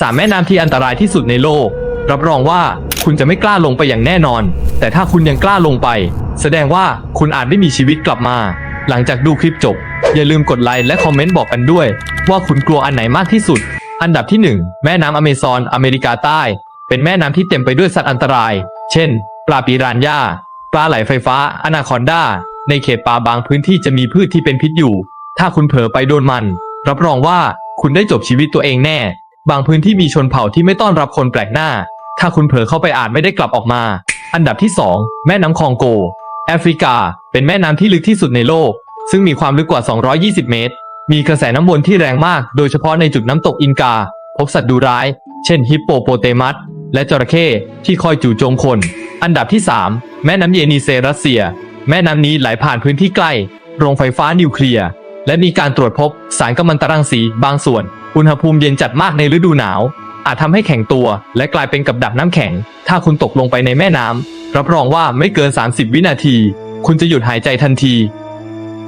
สามแม่น้ำที่อันตรายที่สุดในโลก รับรองว่าคุณจะไม่กล้าลงไปอย่างแน่นอน แต่ถ้าคุณยังกล้าลงไป แสดงว่าคุณอาจไม่มีชีวิตกลับมา หลังจากดูคลิปจบ อย่าลืมกดไลค์และคอมเมนต์บอกกันด้วย ว่าคุณกลัวอันไหนมากที่สุด อันดับที่ 1 แม่น้ำอเมซอนอเมริกาใต้ เป็นแม่น้ำที่เต็มไปด้วยสัตว์อันตราย เช่น ปลาปีรานย่าปลาไหลไฟฟ้าอนาคอนดาในเขตป่าบางพื้นที่จะมีพืชที่เป็นพิษอยู่ ถ้าคุณเผลอไปโดนมัน รับรองว่าคุณได้จบชีวิตตัวเองแน่ บางพื้นที่มีชนเผ่าที่ไม่ต้อนรับคนแปลกหน้า ถ้าคุณเผลอเข้าไปอาจไม่ได้กลับออกมา อันดับที่ 2 แม่น้ำคองโก แอฟริกา เป็นแม่น้ำที่ลึกที่สุดในโลก ซึ่งมีความลึกกว่า 220 เมตร มีกระแสน้ำวนที่แรงมาก โดยเฉพาะในจุดน้ำตกอินกา พบสัตว์ดุร้าย เช่นฮิปโปโปเตมัส และจระเข้ที่คอยจู่โจมคน อันดับที่ 3 แม่น้ำเยนีเซรัสเซีย แม่น้ำนี้ไหลผ่านพื้นที่ใกล้ โรงไฟฟ้านิวเคลียร์ และมีการตรวจพบสารกัมมันตรังสีบางส่วน อุณหภูมิเย็นจัดมากในฤดูหนาว อาจทำให้แข็งตัว และกลายเป็นกับดักน้ำแข็ง ถ้าคุณตกลงไปในแม่น้ำรับรองว่าไม่เกิน 30 วินาที คุณจะหยุดหายใจทันที